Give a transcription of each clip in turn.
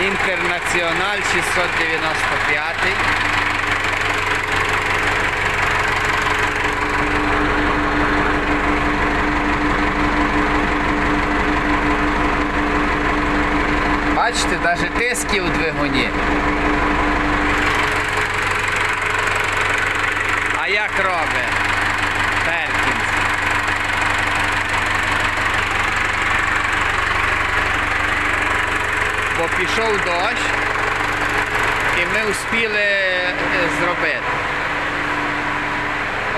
Інтернаціональ 695. Бачите, навіть тиски у двигуні. А як робить? Перкінс. Пішов дощ і ми успіли е, зробити.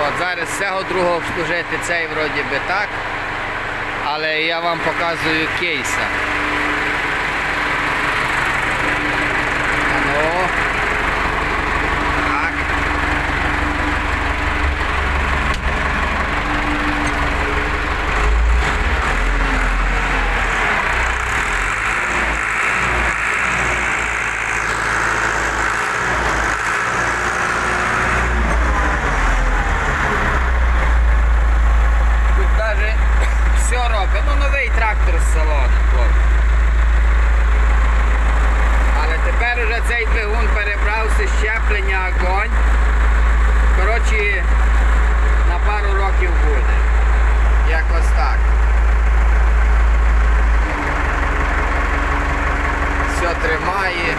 От зараз цього другого обслужити цей вроді би так. Але я вам показую кейса. коробка. Ну новий трактор з салону. Але тепер уже цей двигун перебрався щеплення огонь. Коротше, на пару років буде. Якось так. Все тримає.